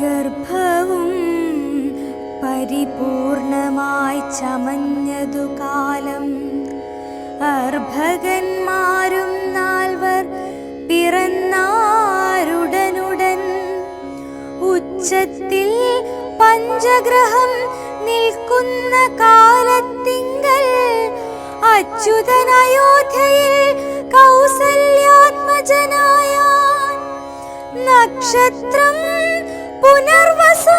ഗർഭവും പരിപൂർണമായി ചമഞ്ഞതു കാലം. അർഭകന്മാരും നാൽവർ പിറന്നാരുടനുടൻ ഉച്ചത്തിൽ പഞ്ചഗ്രഹം നിൽക്കുന്ന കാലത്തിങ്കൽ അച്യുതനയോധ്യയിൽ കൗസല്യാത്മജനായ നക്ഷത്രം പുനർവസു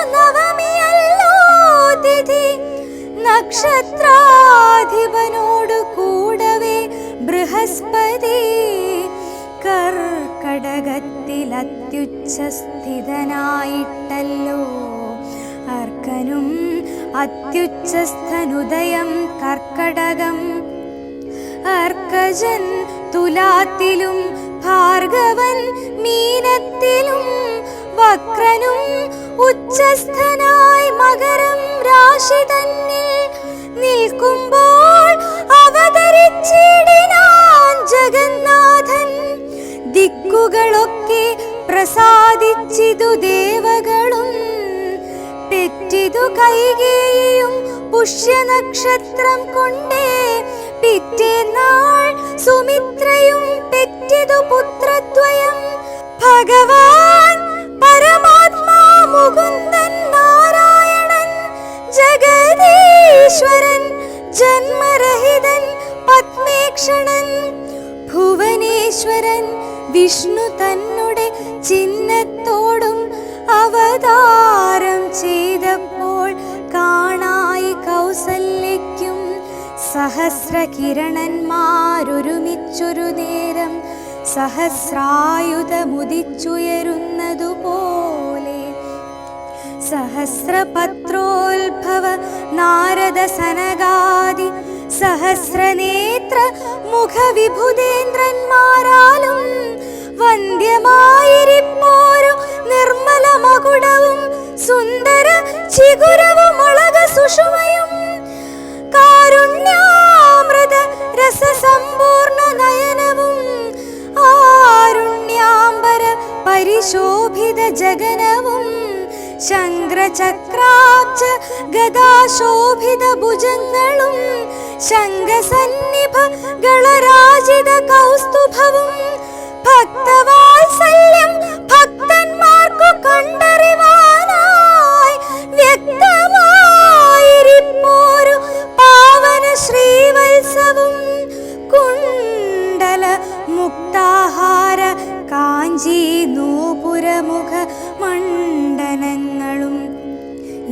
നക്ഷത്രാധിപനോട് കൂടവേ ബൃഹസ്പതി. കർക്കടകത്തിൽ അത്യുച്ഛ സ്ഥിതനായിട്ടല്ലോ അർക്കനും അത്യുച്ഛസ്ഥനുദയം കർക്കടകം. അർക്കജൻ തുലാത്തിലും ഭാർഗവൻ മീനത്തിലും വക്രനും ഉച്ചസ്ഥനായി മകരം രാശി തന്നിൽ നിൽക്കുമ്പോൾ ജഗന്നാഥൻ. ദിക്കുകളൊക്കെ പ്രസാദിച്ചിതു ദേവകളും പെറ്റിതു കൈകേയും പുഷ്യനക്ഷത്രം കൊണ്ടേ. പിറ്റേന്നാൾ സുമിത്രയും പെറ്റിതു പുത്രത്വയം ഭഗവാൻ പരമാത്മാ മുകുന്ദൻ നാരായണൻ ജഗദീശ്വരൻ ജന്മരഹിതൻ പത്മേക്ഷണൻ ഭുവനേശ്വരൻ വിഷ്ണു തന്നെ ചിഹ്നത്തോടും അവതാരം ചെയ്തപ്പോൾ കാണായി കൗസല്യയ്ക്കും സഹസ്രകിരണന്മാരൊരുമിച്ചൊരു നേരം സഹസ്രായുധമുദിച്ചുയരുന്നതുപോലെ സഹസ്രപത്രോത്ഭവ നാരദ സനകാദി സഹസ്രനേത്ര മുഖവിഭുതേന്ദ്രന്മാരാലും വന്ദ്യമായിരിപ്പോരു നിർമ്മല മകുടവും സുന്ദര ചികുരവും അളക സുഷുമയും കാരുണ്യാമൃത രസസമ്പൂർണ ജഗനവും ശങ്കരചക്രാച്ച ഗദാശോഭിത ഭുജങ്ങളും ശങ്കസന്നിഭ ഗളരാജിത കൗസ്തുഭവും ഭക്തവാത്സല്യം ഭക്തന്മാർക്കു കണ്ടറിവാനായി വ്യക്തമായിരിപ്പോരു പാവന ശ്രീവത്സവും കുണ്ടല മുക്താഹാര കാഞ്ചി നൂപുരമുഖ മണ്ഡനങ്ങളും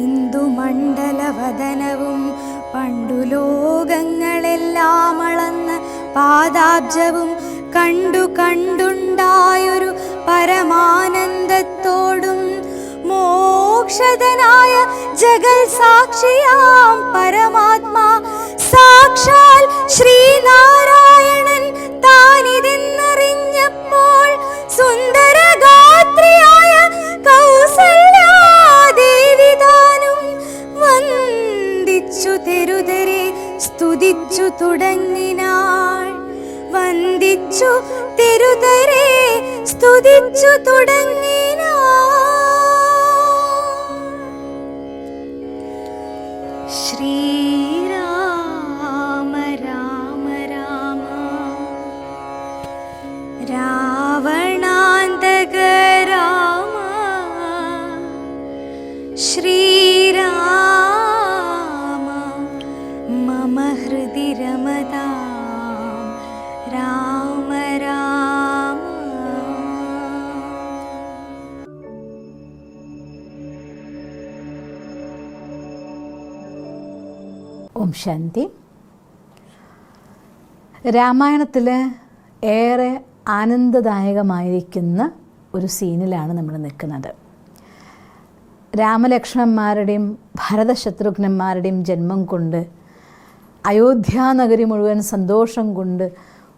ഇന്ദുമണ്ഡലവദനവും പണ്ടു ലോകങ്ങളെല്ലാം അളന്ന പാദാബ്ജവും കണ്ടു കണ്ടുണ്ടായൊരു പരമാനന്ദത്തോടും മോക്ഷതനായ ജഗൽ സാക്ഷിയാം പരമാത്മാ. സാക്ഷാൽ ശ്രീനാരായണൻ താനിതെന്നറിഞ്ഞപ്പോൾ സുന്ദരഗാത്രിയായ കൗസല്യാദേവി താനും വന്ദിച്ചു തെരുതരെ സ്തുതിച്ചു തുടങ്ങിനാൾ. വന്ദിച്ചു തെരുതരെ സ്തുതിച്ചു തുടങ്ങിനാൾ ഓം ശാന്തി. രാമായണത്തിൽ ഏറെ ആനന്ദദായകമായിരിക്കുന്ന ഒരു സീനിലാണ് നമ്മൾ നിൽക്കുന്നത്. രാമലക്ഷ്മണന്മാരുടെയും ഭരതശത്രുഘ്നന്മാരുടെയും ജന്മം കൊണ്ട് അയോധ്യാനഗരി മുഴുവൻ സന്തോഷം കൊണ്ട്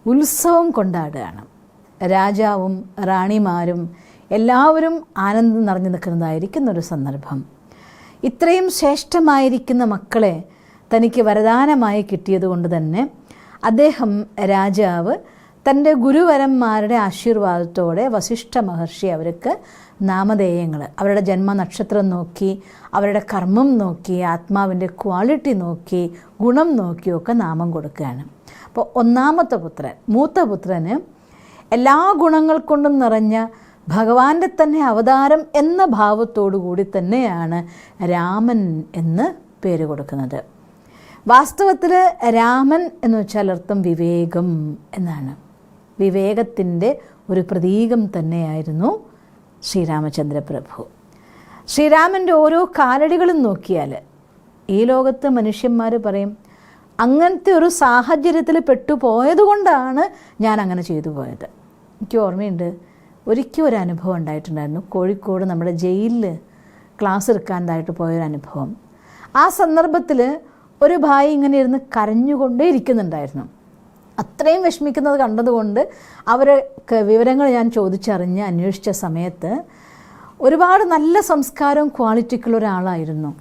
ഉത്സവം കൊണ്ടാടുകയാണ്. രാജാവും റാണിമാരും എല്ലാവരും ആനന്ദം നിറഞ്ഞു നിൽക്കുന്നതായിരിക്കുന്ന ഒരു സന്ദർഭം. ഇത്രയും ശ്രേഷ്ഠമായിരിക്കുന്ന മക്കളെ തനിക്ക് വരദാനമായി കിട്ടിയതുകൊണ്ട് തന്നെ അദ്ദേഹം രാജാവ് തന്റെ ഗുരുവരന്മാരുടെ ആശീർവാദത്തോടെ വസിഷ്ഠ മഹർഷി അവർക്ക് നാമധേയങ്ങൾ അവരുടെ ജന്മനക്ഷത്രം നോക്കി അവരുടെ കർമ്മം നോക്കി ആത്മാവിന്റെ ക്വാളിറ്റി നോക്കി ഗുണം നോക്കിയൊക്കെ നാമം കൊടുക്കുകയാണ്. അപ്പോൾ ഒന്നാമത്തെ പുത്രൻ മൂത്ത പുത്രന് എല്ലാ ഗുണങ്ങൾ കൊണ്ടും നിറഞ്ഞ ഭഗവാന്റെ തന്നെ അവതാരം എന്ന ഭാവത്തോടു കൂടി തന്നെയാണ് രാമൻ എന്ന് പേര് കൊടുക്കുന്നത്. വാസ്തവത്തിൽ രാമൻ എന്ന് വെച്ചാൽ അർത്ഥം വിവേകം എന്നാണ്. വിവേകത്തിന്റെ ഒരു പ്രതീകം തന്നെയായിരുന്നു ശ്രീരാമചന്ദ്ര പ്രഭു ശ്രീരാമന്റെ ഓരോ കാലടികളും നോക്കിയാൽ ഈ ലോകത്ത് മനുഷ്യന്മാർ പറയും അങ്ങനത്തെ ഒരു സാഹചര്യത്തിൽ പെട്ടുപോയതുകൊണ്ടാണ് ഞാൻ അങ്ങനെ ചെയ്തു പോയത്. എനിക്ക് ഓർമ്മയുണ്ട് ഒരിക്കലും ഒരു അനുഭവം ഉണ്ടായിട്ടുണ്ടായിരുന്നു. കോഴിക്കോട് നമ്മുടെ ജയിലിൽ ക്ലാസ് എടുക്കാനായിട്ട് പോയൊരു അനുഭവം ആ സന്ദർഭത്തിൽ ഒരു ഭായി ഇങ്ങനെ ഇരുന്ന് കരഞ്ഞുകൊണ്ടേ ഇരിക്കുന്നുണ്ടായിരുന്നു. അത്രയും വിഷമിക്കുന്നത് കണ്ടതുകൊണ്ട് അവരെ വിവരങ്ങൾ ഞാൻ ചോദിച്ചറിഞ്ഞ് അന്വേഷിച്ച സമയത്ത് ഒരുപാട് നല്ല സംസ്കാരവും ക്വാളിറ്റിക്കുള്ള ഒരാളായിരുന്നു.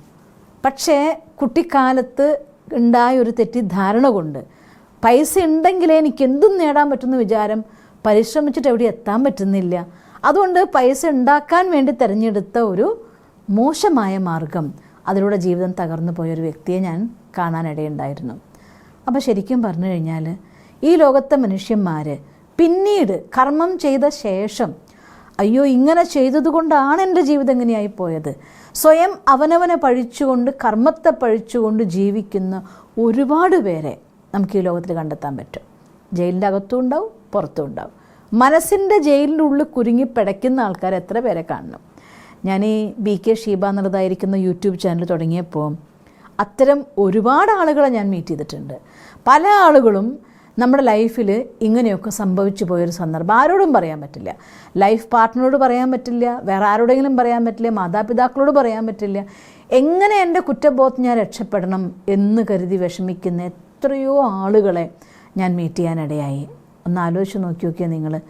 പക്ഷേ കുട്ടിക്കാലത്ത് ഉണ്ടായ ഒരു തെറ്റിദ്ധാരണ കൊണ്ട് പൈസ ഉണ്ടെങ്കിലേ എനിക്ക് എന്തും നേടാൻ പറ്റുന്ന വിചാരം പരിശ്രമിച്ചിട്ട് എവിടെ എത്താൻ പറ്റുന്നില്ല. അതുകൊണ്ട് പൈസ ഉണ്ടാക്കാൻ വേണ്ടി തിരഞ്ഞെടുത്ത ഒരു മോശമായ മാർഗം അതിലൂടെ ജീവിതം തകർന്നു പോയ ഒരു വ്യക്തിയെ ഞാൻ കാണാനിടയുണ്ടായിരുന്നു. അപ്പോൾ ശരിക്കും പറഞ്ഞു കഴിഞ്ഞാൽ ഈ ലോകത്തെ മനുഷ്യന്മാർ പിന്നീട് കർമ്മം ചെയ്ത ശേഷം അയ്യോ ഇങ്ങനെ ചെയ്തതുകൊണ്ടാണ് എന്റെ ജീവിതം ഇങ്ങനെയായി പോയത് സ്വയം അവനവനെ പഴിച്ചുകൊണ്ട് കർമ്മത്തെ പഴിച്ചുകൊണ്ട് ജീവിക്കുന്ന ഒരുപാട് പേരെ നമുക്ക് ഈ ലോകത്തിൽ കണ്ടെത്താൻ പറ്റും. ജയിലിന്റെ അകത്തും ഉണ്ടാവും പുറത്തും ഉണ്ടാവും. മനസ്സിന്റെ ജയിലിന്റെ ഉള്ളിൽ കുരുങ്ങി പിടയ്ക്കുന്ന ആൾക്കാർ എത്ര പേരെ കാണണം? ഞാൻ ഈ ബി കെ ഷീബ എന്നുള്ളതായിരിക്കുന്ന യൂട്യൂബ് ചാനൽ തുടങ്ങിയപ്പോൾ അത്തരം ഒരുപാട് ആളുകളെ ഞാൻ മീറ്റ് ചെയ്തിട്ടുണ്ട്. പല ആളുകളും നമ്മുടെ ലൈഫിൽ ഇങ്ങനെയൊക്കെ സംഭവിച്ചു പോയൊരു സന്ദർഭം ആരോടും പറയാൻ പറ്റില്ല. ലൈഫ് പാർട്ട്ണറോട് പറയാൻ പറ്റില്ല വേറെ ആരോടെങ്കിലും പറയാൻ പറ്റില്ല മാതാപിതാക്കളോട് പറയാൻ പറ്റില്ല. എങ്ങനെ എന്റെ കുറ്റബോധം ഞാൻ രക്ഷപ്പെടണം എന്ന് കരുതി വിഷമിക്കുന്ന എത്രയോ ആളുകളെ ഞാൻ മീറ്റ് ചെയ്യാനിടയായി. ഒന്ന് ആലോചിച്ച് നോക്കി നോക്കിയാൽ നിങ്ങൾ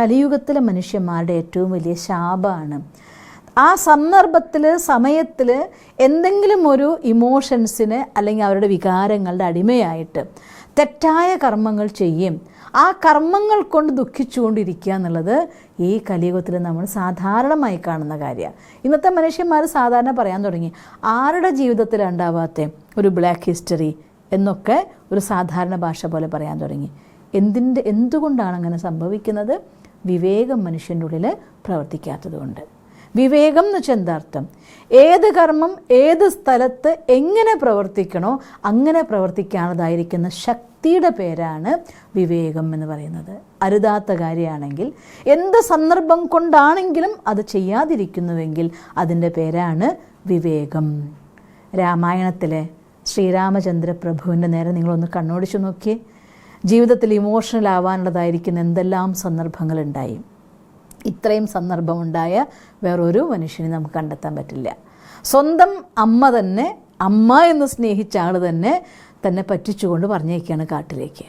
കലിയുഗത്തിലെ മനുഷ്യന്മാരുടെ ഏറ്റവും വലിയ ശാപമാണ് ആ സന്ദർഭത്തിൽ സമയത്തിൽ എന്തെങ്കിലും ഒരു ഇമോഷൻസിന് അല്ലെങ്കിൽ അവരുടെ വികാരങ്ങളുടെ അടിമയായിട്ട് തെറ്റായ കർമ്മങ്ങൾ ചെയ്യും. ആ കർമ്മങ്ങൾ കൊണ്ട് ദുഃഖിച്ചുകൊണ്ടിരിക്കുക എന്നുള്ളത് ഈ കലിയുഗത്തിൽ നമ്മൾ സാധാരണമായി കാണുന്ന കാര്യമാണ് ഇന്നത്തെ മനുഷ്യന്മാർ സാധാരണ പറയാൻ തുടങ്ങി. ആരുടെ ജീവിതത്തിൽ ഉണ്ടാവാത്ത ഒരു ബ്ലാക്ക് ഹിസ്റ്ററി എന്നൊക്കെ ഒരു സാധാരണ ഭാഷ പോലെ പറയാൻ തുടങ്ങി. എന്തിന്റെ എന്തുകൊണ്ടാണ് അങ്ങനെ സംഭവിക്കുന്നത്? വിവേകം മനുഷ്യന്റെ ഉള്ളിൽ പ്രവർത്തിക്കാത്തതുകൊണ്ട് വിവേകം എന്ന് വെച്ചാൽ എന്താർത്ഥം ഏത് കർമ്മം ഏത് സ്ഥലത്ത് എങ്ങനെ പ്രവർത്തിക്കണോ അങ്ങനെ പ്രവർത്തിക്കാനതായിരിക്കുന്ന ശക്തിയുടെ പേരാണ് വിവേകം എന്ന് പറയുന്നത്. അരുതാത്ത കാര്യമാണെങ്കിൽ എന്ത് സന്ദർഭം കൊണ്ടാണെങ്കിലും അത് ചെയ്യാതിരിക്കുന്നുവെങ്കിൽ അതിന്റെ പേരാണ് വിവേകം. രാമായണത്തിലെ ശ്രീരാമചന്ദ്ര പ്രഭുവിന്റെ നേരെ നിങ്ങളൊന്ന് കണ്ണോടിച്ചു നോക്കിയേ. ജീവിതത്തിൽ ഇമോഷണൽ ആവാനുള്ളതായിരിക്കുന്ന എന്തെല്ലാം സന്ദർഭങ്ങളുണ്ടായി. ഇത്രയും സന്ദർഭമുണ്ടായ വേറൊരു മനുഷ്യനെ നമുക്ക് കണ്ടെത്താൻ പറ്റില്ല. സ്വന്തം അമ്മ തന്നെ അമ്മ എന്ന് സ്നേഹിച്ച ആൾ തന്നെ തന്നെ പറ്റിച്ചുകൊണ്ട് പറഞ്ഞേക്കാണ് കാട്ടിലേക്ക്.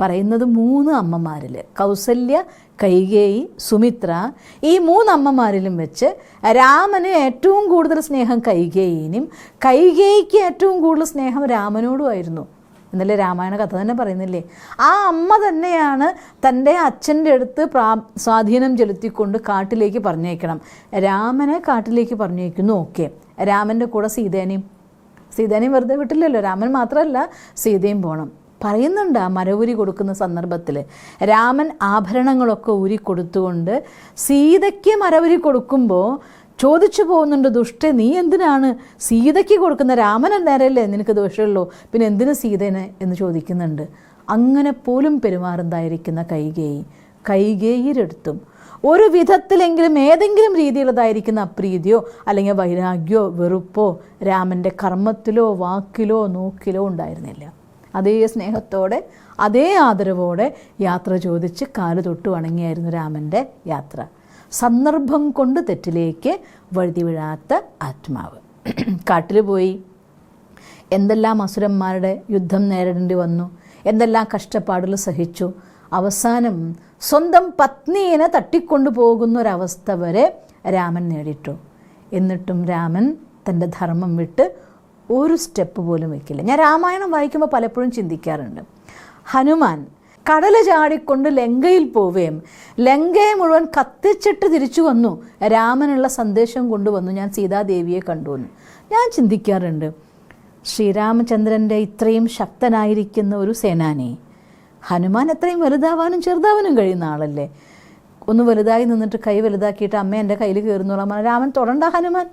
പറയുന്നത് മൂന്ന് അമ്മമാരിൽ കൗസല്യ കൈകേയി സുമിത്ര. ഈ മൂന്ന് അമ്മമാരിലും വെച്ച് രാമന് ഏറ്റവും കൂടുതൽ സ്നേഹം കൈകേയിനും കൈകേയിക്ക് ഏറ്റവും കൂടുതൽ സ്നേഹം രാമനോടുമായിരുന്നു എന്നല്ലേ രാമായണ കഥ തന്നെ പറയുന്നില്ലേ? ആ അമ്മ തന്നെയാണ് തന്റെ അച്ഛന്റെ അടുത്ത് പ്രാ സ്വാധീനം ചെലുത്തിക്കൊണ്ട് കാട്ടിലേക്ക് പറഞ്ഞേക്കണം രാമനെ കാട്ടിലേക്ക് പറഞ്ഞേക്കുന്നു ഓക്കെ. രാമന്റെ കൂടെ സീതേനെയും സീതേനെയും വെറുതെ വിട്ടില്ലല്ലോ രാമൻ മാത്രമല്ല സീതയും പോകണം പറയുന്നുണ്ട് ആ മരവുരി കൊടുക്കുന്ന സന്ദർഭത്തിൽ രാമൻ ആഭരണങ്ങളൊക്കെ ഊരി കൊടുത്തുകൊണ്ട് സീതയ്ക്ക് മരവുരി കൊടുക്കുമ്പോൾ ചോദിച്ചു പോകുന്നുണ്ട് ദുഷ്ട നീ എന്തിനാണ് സീതയ്ക്ക് കൊടുക്കുന്ന രാമൻ നേരല്ലേ നിനക്ക് ദോഷമുള്ളൂ? പിന്നെ എന്തിനു സീതനെ എന്ന് ചോദിക്കുന്നുണ്ട്. അങ്ങനെ പോലും പെരുമാറുന്നതായിരിക്കുന്ന കൈകേയി. കൈകേയിരെടുത്തും. ഒരു വിധത്തിലെങ്കിലും ഏതെങ്കിലും രീതിയിലുള്ളതായിരിക്കുന്ന അപ്രീതിയോ അല്ലെങ്കിൽ വൈരാഗ്യോ വെറുപ്പോ രാമന്റെ കർമ്മത്തിലോ വാക്കിലോ നോക്കിലോ ഉണ്ടായിരുന്നില്ല. അതേ സ്നേഹത്തോടെ അതേ ആദരവോടെ യാത്ര ചോദിച്ച് കാൽ തൊട്ട് വണങ്ങിയായിരുന്നു രാമന്റെ യാത്ര. സന്ദർഭം കൊണ്ട് തെറ്റിലേക്ക് വഴുതി വീഴാത്ത ആത്മാവ്. കാട്ടിൽ പോയി. എന്തെല്ലാം അസുരന്മാരുടെ യുദ്ധം നേരിടേണ്ടി വന്നു? എന്തെല്ലാം കഷ്ടപ്പാടുകൾ സഹിച്ചു? അവസാനം സ്വന്തം പത്നിയെ തട്ടിക്കൊണ്ടു പോകുന്ന ഒരവസ്ഥ വരെ രാമൻ നേടിയിട്ടു. എന്നിട്ടും രാമൻ തന്റെ ധർമ്മം വിട്ട് ഒരു സ്റ്റെപ്പ് പോലും വയ്ക്കില്ല. ഞാൻ രാമായണം വായിക്കുമ്പോൾ പലപ്പോഴും ചിന്തിക്കാറുണ്ട്. ഹനുമാൻ കടൽ ചാടിക്കൊണ്ട് ലങ്കയിൽ പോവുകയും ലങ്കയെ മുഴുവൻ കത്തിച്ചിട്ട് തിരിച്ചു വന്നു. രാമനുള്ള സന്ദേശം കൊണ്ടുവന്നു. ഞാൻ സീതാദേവിയെ കണ്ടു ഞാൻ ചിന്തിക്കാറുണ്ട് ശ്രീരാമചന്ദ്രന്റെ ഇത്രയും ശക്തനായിരിക്കുന്ന ഒരു സേനാനി ഹനുമാൻ എത്രയും വലുതാവാനും ചെറുതാവാനും കഴിയുന്ന ആളല്ലേ? ഒന്ന് വലുതായി നിന്നിട്ട് കൈ വലുതാക്കിയിട്ട് അമ്മ എന്റെ കയ്യിൽ കയറുന്നോളാം രാമൻ തൊടണ്ട ഹനുമാൻ.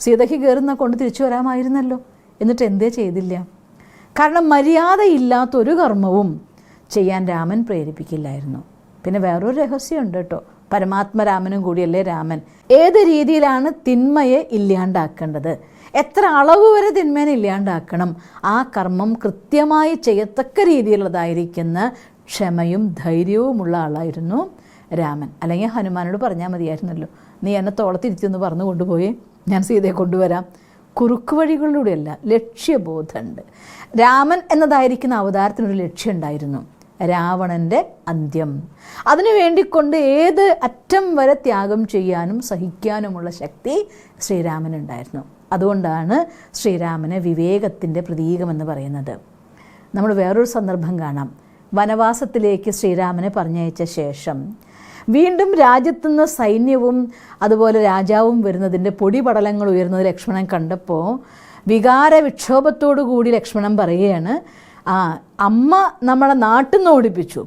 സീതയ്ക്ക് കയറുന്ന കൊണ്ട് തിരിച്ചു വരാമായിരുന്നല്ലോ. എന്നിട്ട് എന്തേ ചെയ്തില്ല? കാരണം മര്യാദയില്ലാത്തൊരു കർമ്മവും ചെയ്യാൻ രാമൻ പ്രേരിപ്പിക്കില്ലായിരുന്നു. പിന്നെ വേറൊരു രഹസ്യമുണ്ട് കേട്ടോ പരമാത്മരാമനും കൂടിയല്ലേ രാമൻ. ഏത് രീതിയിലാണ് തിന്മയെ ഇല്ലാണ്ടാക്കേണ്ടത്? എത്ര അളവ് വരെ തിന്മേനെ ഇല്ലാണ്ടാക്കണം? ആ കർമ്മം കൃത്യമായി ചെയ്യത്തക്ക രീതിയിലുള്ളതായിരിക്കുന്ന ക്ഷമയും ധൈര്യവുമുള്ള ആളായിരുന്നു രാമൻ. അല്ലെങ്കിൽ ഹനുമാനോട് പറഞ്ഞാൽ മതിയായിരുന്നല്ലോ. നീ എന്നെ തോളത്തിരിച്ചെന്ന് പറഞ്ഞു കൊണ്ടുപോയി. ഞാൻ സീതയെ കൊണ്ടുവരാം. കുറുക്ക് വഴികളിലൂടെയല്ല ലക്ഷ്യബോധമുണ്ട്. രാമൻ എന്നതായിരിക്കുന്ന അവതാരത്തിനൊരു ലക്ഷ്യമുണ്ടായിരുന്നു രാവണന്റെ അന്ത്യം. അതിനു വേണ്ടിക്കൊണ്ട് ഏത് അറ്റം വരെ ത്യാഗം ചെയ്യാനും സഹിക്കാനുമുള്ള ശക്തി ശ്രീരാമനുണ്ടായിരുന്നു. അതുകൊണ്ടാണ് ശ്രീരാമന് വിവേകത്തിന്റെ പ്രതീകമെന്ന് പറയുന്നത്. നമ്മൾ വേറൊരു സന്ദർഭം കാണാം. വനവാസത്തിലേക്ക് ശ്രീരാമനെ പറഞ്ഞയച്ച ശേഷം വീണ്ടും രാജ്യത്തുനിന്ന് സൈന്യവും അതുപോലെ രാജാവും വരുന്നതിന്റെ പൊടിപടലങ്ങൾ ഉയർന്നത് ലക്ഷ്മണൻ കണ്ടപ്പോൾ വികാര വിക്ഷോഭത്തോടു കൂടി ലക്ഷ്മണൻ പറയുകയാണ് ആ അമ്മ നമ്മളെ നാട്ടിൽ നിന്ന് ഓടിപ്പിച്ചു.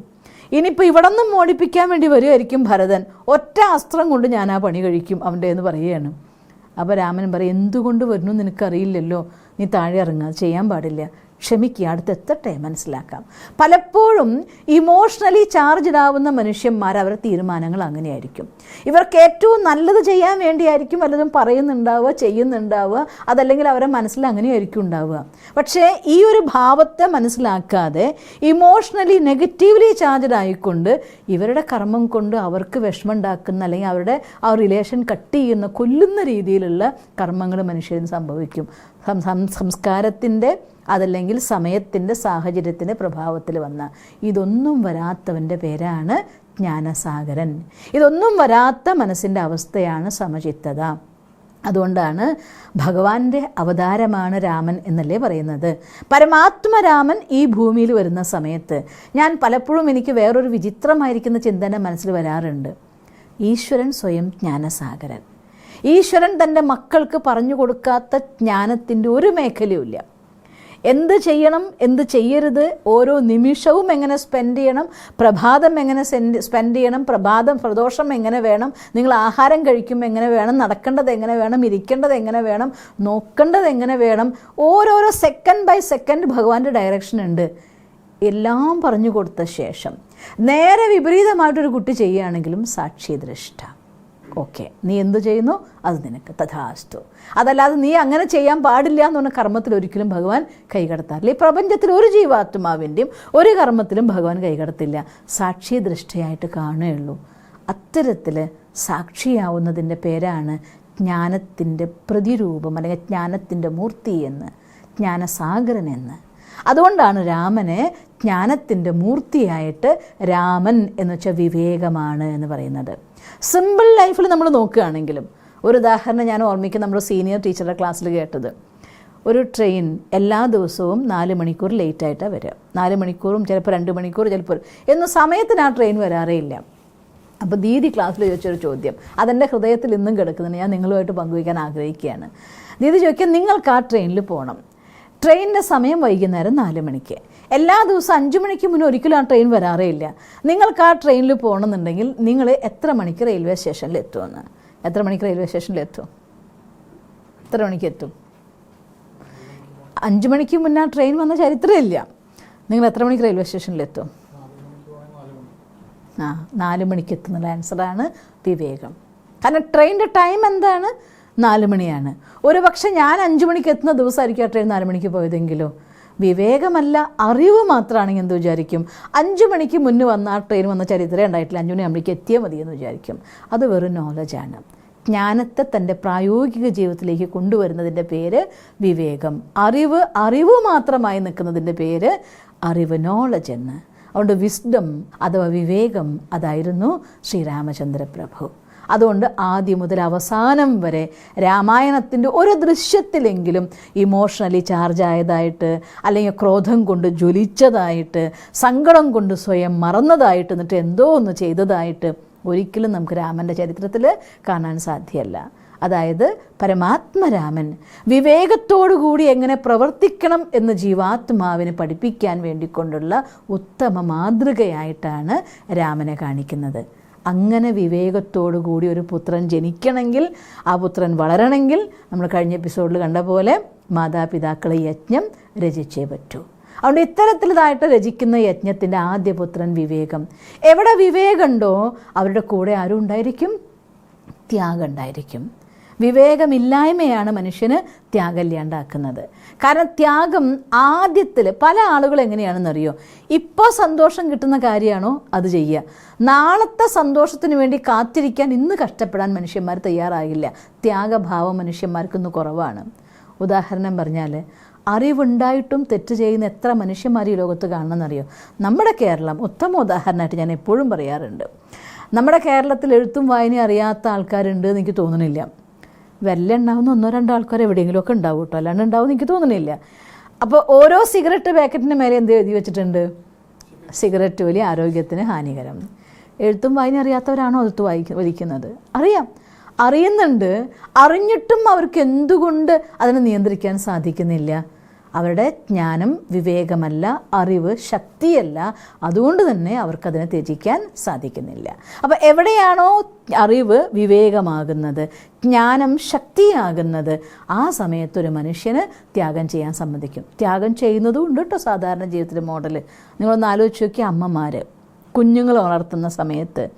ഇനിയിപ്പോൾ ഇവിടെ നിന്നും ഓടിപ്പിക്കാൻ വേണ്ടി വരുമായിരിക്കും ഭരതൻ. ഒറ്റ അസ്ത്രം കൊണ്ട് ഞാൻ ആ പണി കഴിക്കും അവന്റെ എന്ന് പറയുകയാണ്. അപ്പോൾ രാമൻ പറയും എന്തുകൊണ്ട് വരുന്നു നിനക്കറിയില്ലല്ലോ? നീ താഴെ ഇറങ്ങുക ചെയ്യാൻ പാടില്ല. ക്ഷമിക്കുക അടുത്തെത്തട്ടെ മനസ്സിലാക്കാം. പലപ്പോഴും ഇമോഷണലി ചാർജ്ഡ് ആവുന്ന മനുഷ്യന്മാർ അവരുടെ തീരുമാനങ്ങൾ അങ്ങനെയായിരിക്കും. ഇവർക്ക് ഏറ്റവും നല്ലത് ചെയ്യാൻ വേണ്ടിയായിരിക്കും വല്ലതും പറയുന്നുണ്ടാവുക ചെയ്യുന്നുണ്ടാവുക. അതല്ലെങ്കിൽ അവരെ മനസ്സിൽ അങ്ങനെയായിരിക്കും ഉണ്ടാവുക. പക്ഷേ ഈ ഒരു ഭാവത്തെ മനസ്സിലാക്കാതെ ഇമോഷണലി നെഗറ്റീവ്ലി ചാർജഡ് ആയിക്കൊണ്ട് ഇവരുടെ കർമ്മം കൊണ്ട് അവർക്ക് വിഷമം ഉണ്ടാക്കുന്ന അല്ലെങ്കിൽ അവരുടെ ആ റിലേഷൻ കട്ട് ചെയ്യുന്ന കൊല്ലുന്ന രീതിയിലുള്ള കർമ്മങ്ങൾ മനുഷ്യന് സംഭവിക്കും. സംസ്കാരത്തിന്റെ അതല്ലെങ്കിൽ സമയത്തിന്റെ സാഹചര്യത്തിന്റെ പ്രഭാവത്തിൽ വന്ന ഇതൊന്നും വരാത്തവന്റെ പേരാണ് ജ്ഞാനസാഗരൻ. ഇതൊന്നും വരാത്ത മനസ്സിന്റെ അവസ്ഥയാണ് സമചിത്തത. അതുകൊണ്ടാണ് ഭഗവാന്റെ അവതാരമാണ് രാമൻ എന്നല്ലേ പറയുന്നത്. പരമാത്മരാമൻ ഈ ഭൂമിയിൽ വരുന്ന സമയത്ത് ഞാൻ പലപ്പോഴും എനിക്ക് വേറൊരു വിചിത്രമായിരിക്കുന്ന ചിന്തന മനസ്സിൽ വരാറുണ്ട്. ഈശ്വരൻ സ്വയം ജ്ഞാനസാഗരൻ. ഈശ്വരൻ തന്റെ മക്കൾക്ക് പറഞ്ഞു കൊടുക്കാത്ത ജ്ഞാനത്തിന്റെ ഒരു മേഖലയുമില്ല. എന്ത് ചെയ്യണം എന്ത് ചെയ്യരുത് ഓരോ നിമിഷവും എങ്ങനെ സ്പെൻഡ് ചെയ്യണം പ്രഭാതം എങ്ങനെ സ്പെൻഡ് ചെയ്യണം പ്രഭാതം പ്രദോഷം എങ്ങനെ വേണം നിങ്ങൾ ആഹാരം കഴിക്കുമ്പോൾ എങ്ങനെ വേണം നടക്കേണ്ടത് എങ്ങനെ വേണം ഇരിക്കേണ്ടത് എങ്ങനെ വേണം നോക്കേണ്ടത് എങ്ങനെ വേണം ഓരോരോ സെക്കൻഡ് ബൈ സെക്കൻഡ് ഭഗവാന്റെ ഡയറക്ഷൻ ഉണ്ട്. എല്ലാം പറഞ്ഞു കൊടുത്ത ശേഷം നേരെ വിപരീതമായിട്ടൊരു കുട്ടി ചെയ്യുകയാണെങ്കിലും സാക്ഷി ദ്രഷ്ട ഓക്കെ. നീ എന്തു ചെയ്യുന്നു? അത് നിനക്ക് തഥാസ്തു. അതല്ലാതെ നീ അങ്ങനെ ചെയ്യാൻ പാടില്ല എന്ന് പറഞ്ഞ കർമ്മത്തിൽ ഒരിക്കലും ഭഗവാൻ കൈകടത്താറില്ല. ഈ പ്രപഞ്ചത്തിൽ ഒരു ജീവാത്മാവിന്റെയും ഒരു കർമ്മത്തിലും ഭഗവാൻ കൈകടത്തില്ല. സാക്ഷി ദൃഷ്ടിയായിട്ട് കാണുകയുള്ളൂ. അത്തരത്തിൽ സാക്ഷിയാവുന്നതിന്റെ പേരാണ് ജ്ഞാനത്തിന്റെ പ്രതിരൂപം അല്ലെങ്കിൽ ജ്ഞാനത്തിന്റെ മൂർത്തി എന്ന് ജ്ഞാനസാഗരൻ എന്ന്. അതുകൊണ്ടാണ് രാമനെ ജ്ഞാനത്തിന്റെ മൂർത്തിയായിട്ട് രാമൻ എന്ന് വെച്ചാൽ വിവേകമാണ് എന്ന് പറയുന്നത്. സിമ്പിൾ ലൈഫിൽ നമ്മൾ നോക്കുകയാണെങ്കിലും ഒരു ഉദാഹരണം ഞാൻ ഓർമ്മിക്കും നമ്മുടെ സീനിയർ ടീച്ചറുടെ ക്ലാസ്സിൽ കേട്ടത്. ഒരു ട്രെയിൻ എല്ലാ ദിവസവും നാല് മണിക്കൂർ ലേറ്റായിട്ടാണ് വരിക. നാല് മണിക്കൂറും ചിലപ്പോൾ രണ്ട് മണിക്കൂർ ചിലപ്പോൾ എന്ന സമയത്തിന് ആ ട്രെയിൻ വരാറേ ഇല്ല. അപ്പോൾ ദീദി ക്ലാസ്സിൽ ചോദിച്ചൊരു ചോദ്യം. അതെന്റെ ഹൃദയത്തിൽ ഇന്നും കിടക്കുന്നതിന് ഞാൻ നിങ്ങളുമായിട്ട് പങ്കുവയ്ക്കാൻ ആഗ്രഹിക്കുകയാണ്. ദീദി ചോദിക്കുക നിങ്ങൾക്ക് ആ ട്രെയിനിൽ പോകണം ട്രെയിനിന്റെ സമയം വൈകുന്നേരം നാല് മണിക്ക്. എല്ലാ ദിവസവും അഞ്ച് മണിക്ക് മുന്നേ ഒരിക്കലും ആ ട്രെയിൻ വരാറേ ഇല്ല. നിങ്ങൾക്ക് ആ ട്രെയിനിൽ പോകണമെന്നുണ്ടെങ്കിൽ നിങ്ങൾ എത്ര മണിക്ക് റെയിൽവേ സ്റ്റേഷനിൽ എത്തുമെന്ന്. എത്ര മണിക്ക് റെയിൽവേ സ്റ്റേഷനിൽ എത്തും? എത്ര മണിക്ക് എത്തും? അഞ്ച് മണിക്ക് മുന്നേ ട്രെയിൻ വന്ന ചരിത്രമില്ല. നിങ്ങൾ എത്ര മണിക്ക് റെയിൽവേ സ്റ്റേഷനിൽ എത്തും? ആ നാല് മണിക്ക് എത്തുന്നുള്ള ആൻസറാണ് വിവേകം. കാരണം ട്രെയിനിന്റെ ടൈം എന്താണ്? നാല് മണിയാണ്. ഒരു പക്ഷേ ഞാൻ അഞ്ച് മണിക്ക് എത്തുന്ന ദിവസമായിരിക്കും ആ ട്രെയിൻ നാല് മണിക്ക് പോയതെങ്കിലോ? വിവേകമല്ല അറിവ് മാത്രമാണെങ്കിൽ എന്ത് വിചാരിക്കും? അഞ്ച് മണിക്ക് മുന്നേ വന്ന ആ ട്രെയിൻ വന്ന ചരിത്രം ഉണ്ടായിട്ടില്ല. അഞ്ചു മണി ആകുമ്പോഴേക്ക് എത്തിയാൽ മതി എന്ന് വിചാരിക്കും. അത് വെറും നോളജാണ് ജ്ഞാനത്തെ തന്റെ പ്രായോഗിക ജീവിതത്തിലേക്ക് കൊണ്ടുവരുന്നതിന്റെ പേര് വിവേകം. അറിവ് അറിവ് മാത്രമായി നിൽക്കുന്നതിന്റെ പേര് അറിവ് നോളജ് എന്ന്. അതുകൊണ്ട് വിസ്ഡം അഥവാ വിവേകം അതായിരുന്നു ശ്രീരാമചന്ദ്ര പ്രഭു അതുകൊണ്ട് ആദ്യം മുതൽ അവസാനം വരെ രാമായണത്തിന്റെ ഒരു ദൃശ്യത്തിലെങ്കിലും ഇമോഷണലി ചാർജ് ആയതായിട്ട് അല്ലെങ്കിൽ ക്രോധം കൊണ്ട് ജ്വലിച്ചതായിട്ട് സങ്കടം കൊണ്ട് സ്വയം മറന്നതായിട്ട് എന്നിട്ട് എന്തോ ഒന്ന് ചെയ്തതായിട്ട് ഒരിക്കലും നമുക്ക് രാമന്റെ ചരിത്രത്തിൽ കാണാൻ സാധ്യമല്ല അതായത് പരമാത്മരാമൻ വിവേകത്തോടുകൂടി എങ്ങനെ പ്രവർത്തിക്കണം എന്ന് ജീവാത്മാവിന് പഠിപ്പിക്കാൻ വേണ്ടിക്കൊണ്ടുള്ള ഉത്തമ മാതൃകയായിട്ടാണ് രാമനെ കാണിക്കുന്നത്. അങ്ങനെ വിവേകത്തോടു കൂടി ഒരു പുത്രൻ ജനിക്കണമെങ്കിൽ ആ പുത്രൻ വളരണമെങ്കിൽ നമ്മൾ കഴിഞ്ഞ എപ്പിസോഡിൽ കണ്ട പോലെ മാതാപിതാക്കളെ യജ്ഞം രചിച്ചേ പറ്റൂ. അതുകൊണ്ട് ഇത്തരത്തിലതായിട്ട് രചിക്കുന്ന യജ്ഞത്തിന്റെ ആദ്യ പുത്രൻ വിവേകം. എവിടെ വിവേകമുണ്ടോ അവരുടെ കൂടെ ആരും ഉണ്ടായിരിക്കും ത്യാഗം ഉണ്ടായിരിക്കും. വിവേകമില്ലായ്മയാണ് മനുഷ്യന് ത്യാഗമില്ലാണ്ടാക്കുന്നത് കാരണം ത്യാഗം ആദ്യത്തിൽ പല ആളുകൾ എങ്ങനെയാണെന്നറിയോ? ഇപ്പോൾ സന്തോഷം കിട്ടുന്ന കാര്യമാണോ? അത് ചെയ്യുക. നാളത്തെ സന്തോഷത്തിന് വേണ്ടി കാത്തിരിക്കാൻ ഇന്ന് കഷ്ടപ്പെടാൻ മനുഷ്യന്മാർ തയ്യാറാകില്ല ത്യാഗഭാവം മനുഷ്യന്മാർക്കിന്ന് കുറവാണ്. ഉദാഹരണം പറഞ്ഞാൽ അറിവുണ്ടായിട്ടും തെറ്റ് ചെയ്യുന്ന എത്ര മനുഷ്യന്മാർ ഈ ലോകത്ത് കാണണമെന്നറിയോ നമ്മുടെ കേരളം ഉത്തമ ഉദാഹരണമായിട്ട് ഞാൻ എപ്പോഴും പറയാറുണ്ട്. നമ്മുടെ കേരളത്തിൽ എഴുത്തും വായനയും അറിയാത്ത ആൾക്കാരുണ്ട് എന്ന് എനിക്ക് തോന്നുന്നില്ല വല്ല ഉണ്ടാവുന്ന ഒന്നോ രണ്ടോ ആൾക്കാർ എവിടെയെങ്കിലും ഒക്കെ ഉണ്ടാവും കേട്ടോ. അല്ലാണ്ട് ഉണ്ടാവും എനിക്ക് തോന്നുന്നില്ല അപ്പോൾ ഓരോ സിഗരറ്റ് പാക്കറ്റിന്റെ മേലെ എന്ത് എഴുതി വെച്ചിട്ടുണ്ട്? സിഗരറ്റ് വലിയ ആരോഗ്യത്തിന് ഹാനികരം. എഴുത്തും വായന അറിയാത്തവരാണോ എഴുത്ത് വായിക്ക വലിക്കുന്നത്? അറിയാം. അറിയുന്നുണ്ട്. അറിഞ്ഞിട്ടും അവർക്ക് എന്തുകൊണ്ട് അതിനെ നിയന്ത്രിക്കാൻ സാധിക്കുന്നില്ല? അവരുടെ ജ്ഞാനം വിവേകമല്ല അറിവ് ശക്തിയല്ല. അതുകൊണ്ട് തന്നെ അവർക്കതിനെ ത്യജിക്കാൻ സാധിക്കുന്നില്ല. അപ്പോൾ എവിടെയാണോ അറിവ് വിവേകമാകുന്നത് ജ്ഞാനം ശക്തിയാകുന്നത് ആ സമയത്തൊരു മനുഷ്യന് ത്യാഗം ചെയ്യാൻ സമ്മതിക്കും. ത്യാഗം ചെയ്യുന്നതും ഉണ്ട് കേട്ടോ സാധാരണ ജീവിതത്തിലെ മോഡൽ നിങ്ങളൊന്ന് ആലോചിച്ച് നോക്കിയ അമ്മമാർ കുഞ്ഞുങ്ങൾ വളർത്തുന്ന സമയത്ത്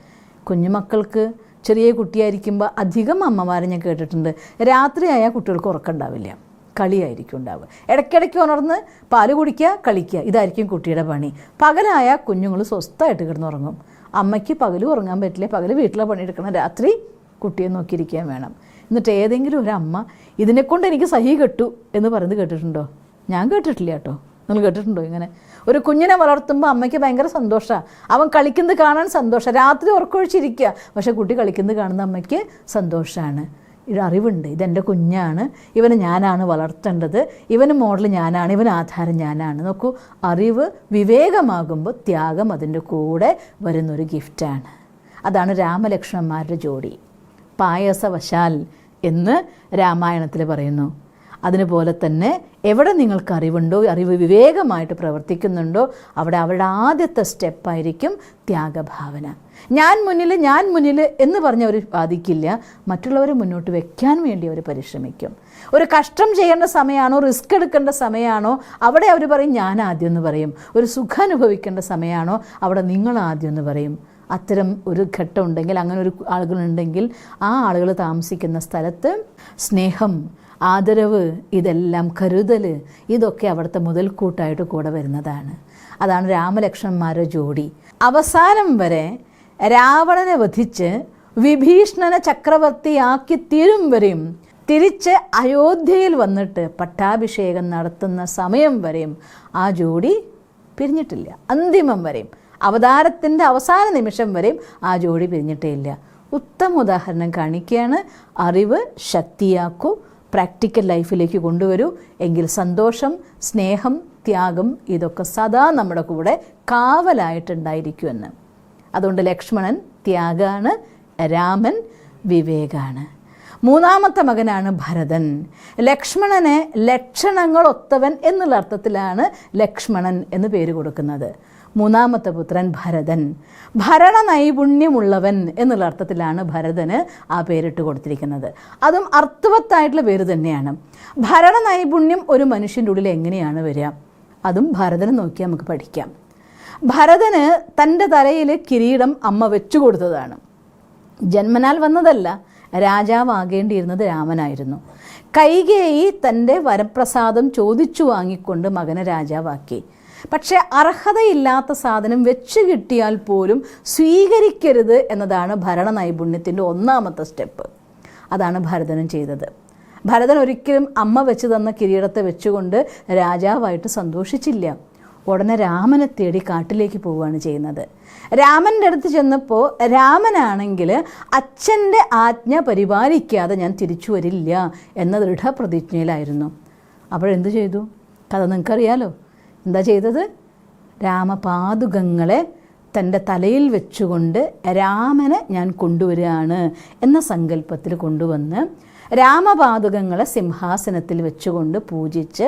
കുഞ്ഞുമക്കൾക്ക് ചെറിയ കുട്ടിയായിരിക്കുമ്പോൾ അധികം അമ്മമാരെ ഞാൻ കേട്ടിട്ടുണ്ട്. രാത്രിയായാൽ കുട്ടികൾക്ക് ഉറക്കമുണ്ടാവില്ല കളിയായിരിക്കും ഉണ്ടാവുക. ഇടയ്ക്കിടയ്ക്ക് ഉണർന്ന് പാൽ കുടിക്കുക കളിക്കുക. ഇതായിരിക്കും കുട്ടിയുടെ പണി. പകലായ കുഞ്ഞുങ്ങൾ സ്വസ്ഥമായിട്ട് കിടന്നുറങ്ങും. അമ്മയ്ക്ക് പകലും ഉറങ്ങാൻ പറ്റില്ല. പകൽ വീട്ടിലെ പണിയെടുക്കണം രാത്രി കുട്ടിയെ നോക്കിയിരിക്കാൻ വേണം. എന്നിട്ട് ഏതെങ്കിലും ഒരു അമ്മ ഇതിനെക്കൊണ്ട് എനിക്ക് സഹി കെട്ടു എന്ന് പറയുന്നത് കേട്ടിട്ടുണ്ടോ? ഞാൻ കേട്ടിട്ടില്ല കേട്ടോ. നിങ്ങൾ കേട്ടിട്ടുണ്ടോ ഇങ്ങനെ? ഒരു കുഞ്ഞിനെ വളർത്തുമ്പോൾ അമ്മയ്ക്ക് ഭയങ്കര സന്തോഷമാണ് അവൻ കളിക്കുന്നത് കാണാൻ സന്തോഷം. രാത്രി ഉറക്കൊഴിച്ചിരിക്കുക. പക്ഷേ കുട്ടി കളിക്കുന്നത് കാണുന്ന അമ്മയ്ക്ക് സന്തോഷമാണ് ഇത് അറിവുണ്ട് ഇതെന്റെ കുഞ്ഞാണ്. ഇവന് ഞാനാണ് വളർത്തേണ്ടത്. ഇവന് മോഡൽ ഞാനാണ്. ഇവന് ആധാരം ഞാനാണ്. നോക്കൂ അറിവ് വിവേകമാകുമ്പോൾ ത്യാഗം അതിന്റെ കൂടെ വരുന്നൊരു ഗിഫ്റ്റാണ് അതാണ് രാമലക്ഷ്മണന്മാരുടെ ജോഡി പായസവശാൽ എന്ന് രാമായണത്തിൽ പറയുന്നു. അതിനുപോലെ തന്നെ എവിടെ നിങ്ങൾക്ക് അറിവുണ്ടോ അറിവ് വിവേകമായിട്ട് പ്രവർത്തിക്കുന്നുണ്ടോ അവിടെ അവരുടെ ആദ്യത്തെ സ്റ്റെപ്പായിരിക്കും ത്യാഗഭാവന. ഞാൻ മുന്നിൽ ഞാൻ മുന്നിൽ എന്ന് പറഞ്ഞ് അവർ ബാധിക്കില്ല മറ്റുള്ളവരെ മുന്നോട്ട് വെക്കാൻ വേണ്ടി അവർ പരിശ്രമിക്കും. ഒരു കഷ്ടം ചെയ്യേണ്ട സമയമാണോ റിസ്ക് എടുക്കേണ്ട സമയമാണോ അവിടെ അവർ പറയും ഞാൻ ആദ്യം എന്ന് പറയും. ഒരു സുഖം അനുഭവിക്കേണ്ട സമയമാണോ അവിടെ നിങ്ങൾ ആദ്യം എന്ന് പറയും. അത്തരം ഒരു ഘട്ടം ഉണ്ടെങ്കിൽ അങ്ങനെ ഒരു ആളുകളുണ്ടെങ്കിൽ ആ ആളുകൾ താമസിക്കുന്ന സ്ഥലത്ത് സ്നേഹം ആദരവ് ഇതെല്ലാം കരുതൽ ഇതൊക്കെ അവിടുത്തെ മുതൽക്കൂട്ടായിട്ട് കൂടെ വരുന്നതാണ്. അതാണ് രാമലക്ഷ്മണന്മാരുടെ ജോഡി. അവസാനം വരെ രാവണനെ വധിച്ച് വിഭീഷണനെ ചക്രവർത്തിയാക്കി തീരും വരെയും തിരിച്ച് അയോധ്യയിൽ വന്നിട്ട് പട്ടാഭിഷേകം നടത്തുന്ന സമയം വരെയും ആ ജോഡി പിരിഞ്ഞിട്ടില്ല. അന്തിമം വരെയും അവതാരത്തിന്റെ അവസാന നിമിഷം വരെയും ആ ജോഡി പിരിഞ്ഞിട്ടേ ഇല്ല. ഉത്തമ ഉദാഹരണം കാണിക്കുകയാണ്. അറിവ് ശക്തിയാക്കൂ പ്രാക്ടിക്കൽ ലൈഫിലേക്ക് കൊണ്ടുവരൂ. എങ്കിൽ സന്തോഷം സ്നേഹം ത്യാഗം ഇതൊക്കെ സദാ നമ്മുടെ കൂടെ കാവലായിട്ടുണ്ടായിരിക്കുമെന്ന്. അതുകൊണ്ട് ലക്ഷ്മണൻ ത്യാഗാണ് രാമൻ വിവേകാണ്. മൂന്നാമത്തെ മകനാണ് ഭരതൻ. ലക്ഷ്മണനെ ലക്ഷണങ്ങളൊത്തവൻ എന്നുള്ള അർത്ഥത്തിലാണ് ലക്ഷ്മണൻ എന്ന് പേര് കൊടുക്കുന്നത്. മൂന്നാമത്തെ പുത്രൻ ഭരതൻ. ഭരണ നൈപുണ്യമുള്ളവൻ എന്നുള്ള അർത്ഥത്തിലാണ് ഭരതന് ആ പേരിട്ട് കൊടുത്തിരിക്കുന്നത്. അതും അർത്ഥവത്തായിട്ടുള്ള പേര് തന്നെയാണ്. ഭരണ നൈപുണ്യം ഒരു മനുഷ്യന്റെ ഉള്ളിൽ എങ്ങനെയാണ് വരിക? അതും ഭരതനെ നോക്കി നമുക്ക് പഠിക്കാം. ഭരതന് തന്റെ തലയിൽ കിരീടം അമ്മ വെച്ചു കൊടുത്തതാണ്. ജന്മനാൽ വന്നതല്ല രാജാവാകേണ്ടിയിരുന്നത് രാമനായിരുന്നു. കൈകേയി തന്റെ വരപ്രസാദം ചോദിച്ചു വാങ്ങിക്കൊണ്ട് മകനെ രാജാവാക്കി. പക്ഷേ അർഹതയില്ലാത്ത സാധനം വെച്ച് കിട്ടിയാൽ പോലും സ്വീകരിക്കരുത് എന്നതാണ് ഭരണ നൈപുണ്യത്തിന്റെ ഒന്നാമത്തെ സ്റ്റെപ്പ്. അതാണ് ഭരതനും ചെയ്തത്. ഭരതൻ ഒരിക്കലും അമ്മ വെച്ച് തന്ന കിരീടത്തെ വെച്ചുകൊണ്ട് രാജാവായിട്ട് സന്തോഷിച്ചില്ല. ഉടനെ രാമനെ തേടി കാട്ടിലേക്ക് പോവുകയാണ് ചെയ്യുന്നത്. രാമന്റെ അടുത്ത് ചെന്നപ്പോൾ രാമനാണെങ്കിൽ അച്ഛന്റെ ആജ്ഞ പരിപാലിക്കാതെ ഞാൻ തിരിച്ചു വരില്ല എന്ന ദൃഢപ്രതിജ്ഞയിലായിരുന്നു. അപ്പോഴെന്ത് ചെയ്തു? കഥ നിങ്ങൾക്കറിയാലോ? എന്താ ചെയ്തത്? രാമപാതുകങ്ങളെ തന്റെ തലയിൽ വെച്ചുകൊണ്ട് രാമനെ ഞാൻ കൊണ്ടുവരികയാണ് എന്ന സങ്കല്പത്തിൽ കൊണ്ടുവന്ന് രാമപാതുകങ്ങളെ സിംഹാസനത്തിൽ വെച്ചുകൊണ്ട് പൂജിച്ച്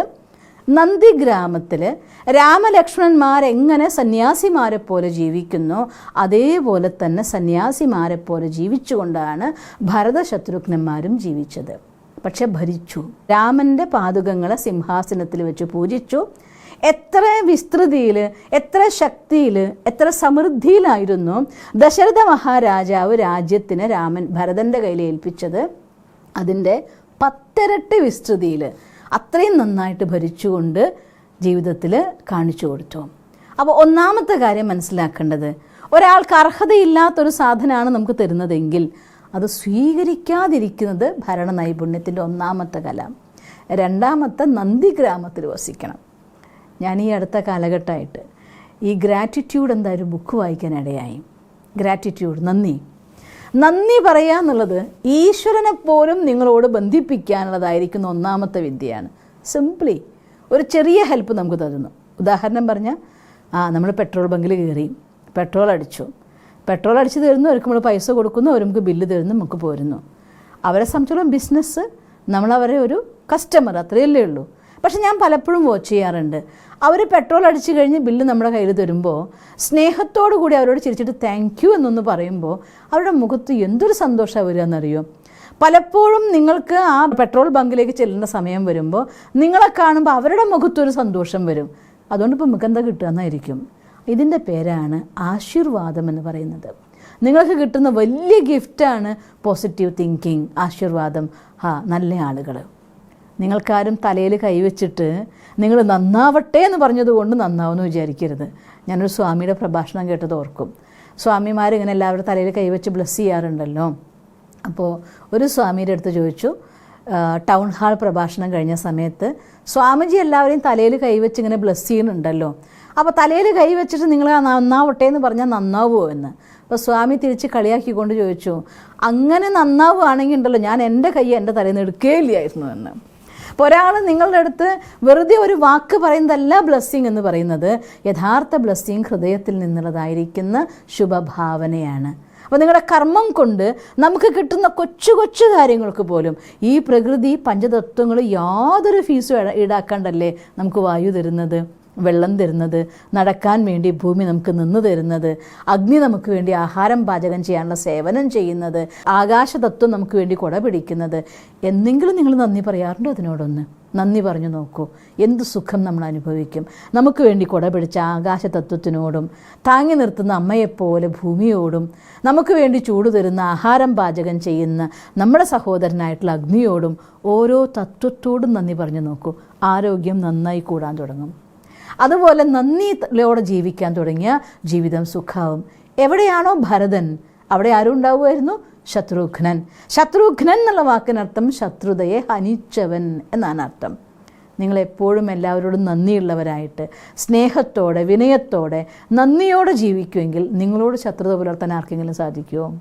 നന്ദി ഗ്രാമത്തിൽ രാമലക്ഷ്മണന്മാരെങ്ങനെ സന്യാസിമാരെ പോലെ ജീവിക്കുന്നു അതേപോലെ തന്നെ സന്യാസിമാരെ പോലെ ജീവിച്ചുകൊണ്ടാണ് ഭരതശത്രുഘ്നന്മാരും ജീവിച്ചത്. പക്ഷെ ഭരിച്ചു. രാമന്റെ പാതുകങ്ങളെ സിംഹാസനത്തിൽ വെച്ച് പൂജിച്ചു. എത്ര വിസ്തൃതിയിൽ എത്ര ശക്തിയിൽ എത്ര സമൃദ്ധിയിലായിരുന്നു ദശരഥ മഹാരാജാവ് രാജ്യത്തിന് രാമൻ ഭരതന്റെ കയ്യിൽ ഏൽപ്പിച്ചത്? അതിന്റെ പത്തിരട്ടി വിസ്തൃതിയിൽ അത്രയും നന്നായിട്ട് ഭരിച്ചുകൊണ്ട് ജീവിതത്തിൽ കാണിച്ചു കൊടുത്തു. അപ്പോൾ ഒന്നാമത്തെ കാര്യം മനസ്സിലാക്കേണ്ടത് ഒരാൾക്ക് അർഹതയില്ലാത്തൊരു സാധനമാണ് നമുക്ക് തരുന്നതെങ്കിൽ അത് സ്വീകരിക്കാതിരിക്കുന്നത് ഭരണ നൈപുണ്യത്തിന്റെ ഒന്നാമത്തെ കല. രണ്ടാമത്തെ നന്ദി ഗ്രാമത്തിൽ വസിക്കണം. ഞാൻ ഈ അടുത്ത കാലഘട്ടമായിട്ട് ഈ ഗ്രാറ്റിറ്റ്യൂഡ് എന്താ ഒരു ബുക്ക് വായിക്കാനിടയായി ഗ്രാറ്റിറ്റ്യൂഡ് നന്ദി. നന്ദി പറയുക എന്നുള്ളത് ഈശ്വരനെ പോലും നിങ്ങളോട് ബന്ധിപ്പിക്കാനുള്ളതായിരിക്കുന്ന ഒന്നാമത്തെ വിദ്യയാണ്. സിംപ്ലി ഒരു ചെറിയ ഹെൽപ്പ് നമുക്ക് തരുന്നു. ഉദാഹരണം പറഞ്ഞാൽ ആ നമ്മൾ പെട്രോൾ ബങ്കിൽ കയറി പെട്രോൾ അടിച്ചു. പെട്രോൾ അടിച്ച് തരുന്നു അവർക്ക് നമ്മൾ പൈസ കൊടുക്കുന്നു അവർ നമുക്ക് ബില്ല് തരുന്നു നമുക്ക് പോരുന്നു. അവരെ സംബന്ധിച്ചോളം ബിസിനസ് നമ്മളവരെ ഒരു കസ്റ്റമർ അത്രയല്ലേ ഉള്ളൂ. പക്ഷെ ഞാൻ പലപ്പോഴും വാച്ച് ചെയ്യാറുണ്ട്. അവർ പെട്രോൾ അടിച്ച് കഴിഞ്ഞ് ബില്ല് നമ്മുടെ കയ്യിൽ തരുമ്പോൾ സ്നേഹത്തോടു കൂടി അവരോട് ചിരിച്ചിട്ട് താങ്ക് യു എന്നൊന്ന് പറയുമ്പോൾ അവരുടെ മുഖത്ത് എന്തൊരു സന്തോഷമാണ് വരിക എന്നറിയോ? പലപ്പോഴും നിങ്ങൾക്ക് ആ പെട്രോൾ ബങ്കിലേക്ക് ചെല്ലുന്ന സമയം വരുമ്പോൾ നിങ്ങളെ കാണുമ്പോൾ അവരുടെ മുഖത്തൊരു സന്തോഷം വരും. അതുകൊണ്ട് ഇപ്പോൾ മുഖം എന്താ കിട്ടുക എന്നായിരിക്കും. ഇതിന്റെ പേരാണ് ആശീർവാദം എന്ന് പറയുന്നത്. നിങ്ങൾക്ക് കിട്ടുന്ന വലിയ ഗിഫ്റ്റാണ് പോസിറ്റീവ് തിങ്കിങ് ആശീർവാദം. ഹാ നല്ല ആളുകൾ നിങ്ങൾക്കാരും തലയിൽ കൈവച്ചിട്ട് നിങ്ങൾ നന്നാവട്ടെ എന്ന് പറഞ്ഞതുകൊണ്ട് നന്നാവുമെന്ന് വിചാരിക്കരുത്. ഞാനൊരു സ്വാമിയുടെ പ്രഭാഷണം കേട്ടത് ഓർക്കും. സ്വാമിമാർ ഇങ്ങനെ എല്ലാവരുടെ തലയിൽ കൈവച്ച് ബ്ലസ് ചെയ്യാറുണ്ടല്ലോ. അപ്പോൾ ഒരു സ്വാമിയുടെ അടുത്ത് ചോദിച്ചു ടൗൺ ഹാൾ പ്രഭാഷണം കഴിഞ്ഞ സമയത്ത് സ്വാമിജി എല്ലാവരെയും തലയിൽ കൈവച്ച് ഇങ്ങനെ ബ്ലസ് ചെയ്യുന്നുണ്ടല്ലോ. അപ്പോൾ തലയിൽ കൈവച്ചിട്ട് നിങ്ങൾ നന്നാവട്ടെ എന്ന് പറഞ്ഞാൽ നന്നാവുമോ എന്ന്? അപ്പോൾ സ്വാമി തിരിച്ച് കളിയാക്കിക്കൊണ്ട് ചോദിച്ചു അങ്ങനെ നന്നാവുകയാണെങ്കിൽ ഉണ്ടല്ലോ ഞാൻ എന്റെ കൈ എന്റെ തലയിൽ നിന്ന് എടുക്കുകയില്ലായിരുന്നു എന്ന്. അപ്പോൾ ഒരാൾ നിങ്ങളുടെ അടുത്ത് വെറുതെ ഒരു വാക്ക് പറയുന്നതല്ല ബ്ലെസ്സിങ് എന്ന് പറയുന്നത്. യഥാർത്ഥ ബ്ലെസ്സിങ് ഹൃദയത്തിൽ നിന്നുള്ളതായിരിക്കുന്ന ശുഭഭാവനയാണ്. അപ്പോൾ നിങ്ങളുടെ കർമ്മം കൊണ്ട് നമുക്ക് കിട്ടുന്ന കൊച്ചു കൊച്ചു കാര്യങ്ങൾക്ക് പോലും ഈ പ്രകൃതി പഞ്ചതത്വങ്ങൾ യാതൊരു ഫീസും ഈട- ഈടാക്കാണ്ടല്ലേ നമുക്ക് വായു തരുന്നത്? വെള്ളം തരുന്നത് നടക്കാൻ വേണ്ടി ഭൂമി നമുക്ക് നിന്ന് തരുന്നത് അഗ്നി നമുക്ക് വേണ്ടി ആഹാരം പാചകം ചെയ്യാനുള്ള സേവനം ചെയ്യുന്നത് ആകാശതത്വം നമുക്ക് വേണ്ടി കുട പിടിക്കുന്നത്. എന്തെങ്കിലും നിങ്ങൾ നന്ദി പറയാറുണ്ടോ അതിനോടൊന്ന്? നന്ദി പറഞ്ഞു നോക്കൂ. എന്ത് സുഖം നമ്മൾ അനുഭവിക്കും. നമുക്ക് വേണ്ടി കുട പിടിച്ച ആകാശതത്വത്തിനോടും താങ്ങി നിർത്തുന്ന അമ്മയെപ്പോലെ ഭൂമിയോടും നമുക്ക് വേണ്ടി ചൂട് തരുന്ന ആഹാരം പാചകം ചെയ്യുന്ന നമ്മുടെ സഹോദരനായിട്ടുള്ള അഗ്നിയോടും ഓരോ തത്വത്തോടും നന്ദി പറഞ്ഞു നോക്കൂ. ആരോഗ്യം നന്നായി കൂടാൻ തുടങ്ങും. അതുപോലെ നന്ദിയോടെ ജീവിക്കാൻ തുടങ്ങിയ ജീവിതം സുഖാവും. എവിടെയാണോ ഭരതൻ അവിടെ ആരും ഉണ്ടാവുമായിരുന്നു? ശത്രുഘ്നൻ. ശത്രുഘ്നൻ എന്നുള്ള വാക്കിനർത്ഥം ശത്രുതയെ ഹനിച്ചവൻ എന്നാണ് അർത്ഥം. നിങ്ങളെപ്പോഴും എല്ലാവരോടും നന്ദിയുള്ളവരായിട്ട് സ്നേഹത്തോടെ വിനയത്തോടെ നന്ദിയോടെ ജീവിക്കുമെങ്കിൽ നിങ്ങളോട് ശത്രുത പുലർത്താൻ ആർക്കെങ്കിലും സാധിക്കുമോ?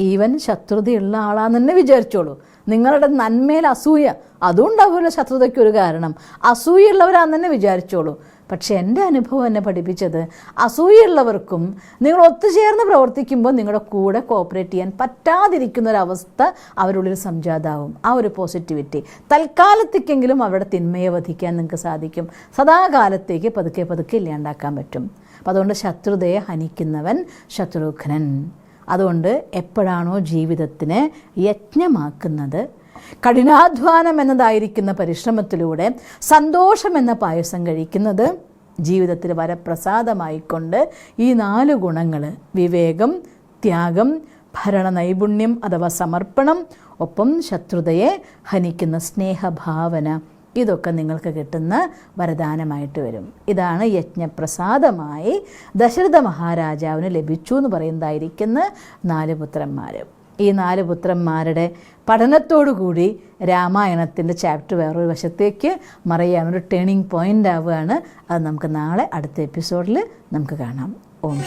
ഈവൻ ശത്രുതയുള്ള ആളാന്ന് തന്നെ വിചാരിച്ചോളൂ. നിങ്ങളുടെ നന്മയിൽ അസൂയ അതുണ്ടാകുമല്ലോ ശത്രുതയ്ക്ക് ഒരു കാരണം. അസൂയുള്ളവരാന്ന് തന്നെ വിചാരിച്ചോളൂ. പക്ഷെ എന്റെ അനുഭവം എന്നെ പഠിപ്പിച്ചത് അസൂയുള്ളവർക്കും നിങ്ങൾ ഒത്തുചേർന്ന് പ്രവർത്തിക്കുമ്പോൾ നിങ്ങളുടെ കൂടെ കോപ്പറേറ്റ് ചെയ്യാൻ പറ്റാതിരിക്കുന്ന ഒരവസ്ഥ അവരുള്ളിൽ സംജാതാവും. ആ ഒരു പോസിറ്റിവിറ്റി തൽക്കാലത്തേക്കെങ്കിലും അവരുടെ തിന്മയെ വധിക്കാൻ നിങ്ങൾക്ക് സാധിക്കും. സദാകാലത്തേക്ക് പതുക്കെ പതുക്കെ ഇല്ലാണ്ടാക്കാൻ പറ്റും. അപ്പം അതുകൊണ്ട് ശത്രുതയെ ഹനിക്കുന്നവൻ ശത്രുഘ്നൻ. അതുകൊണ്ട് എപ്പോഴാണോ ജീവിതത്തിന് യജ്ഞമാക്കുന്നത്? കഠിനാധ്വാനം എന്നതായിരിക്കുന്ന പരിശ്രമത്തിലൂടെ സന്തോഷം എന്ന പായസം കഴിക്കുന്നത് ജീവിതത്തിൽ വരപ്രസാദമായിക്കൊണ്ട് ഈ നാല് ഗുണങ്ങൾ വിവേകം ത്യാഗം ഭരണ നൈപുണ്യം അഥവാ സമർപ്പണം ഒപ്പം ശത്രുതയെ ഹനിക്കുന്ന സ്നേഹഭാവന. ഇതൊക്കെ നിങ്ങൾക്ക് കിട്ടുന്ന വരദാനമായിട്ട് വരും. ഇതാണ് യജ്ഞപ്രസാദമായി ദശരഥ മഹാരാജാവിന് ലഭിച്ചു എന്ന് പറയുന്നതായിരിക്കുന്ന നാല് പുത്രന്മാർ ഈ നാല് പുത്രന്മാരുടെ പഠനത്തോടുകൂടി രാമായണത്തിന്റെ ചാപ്റ്റർ വേറൊരു വശത്തേക്ക് മറിയാൻ ഒരു ടേണിംഗ് പോയിന്റ് ആവുകയാണ്. അത് നമുക്ക് നാളെ അടുത്ത എപ്പിസോഡിൽ നമുക്ക് കാണാം. ഓം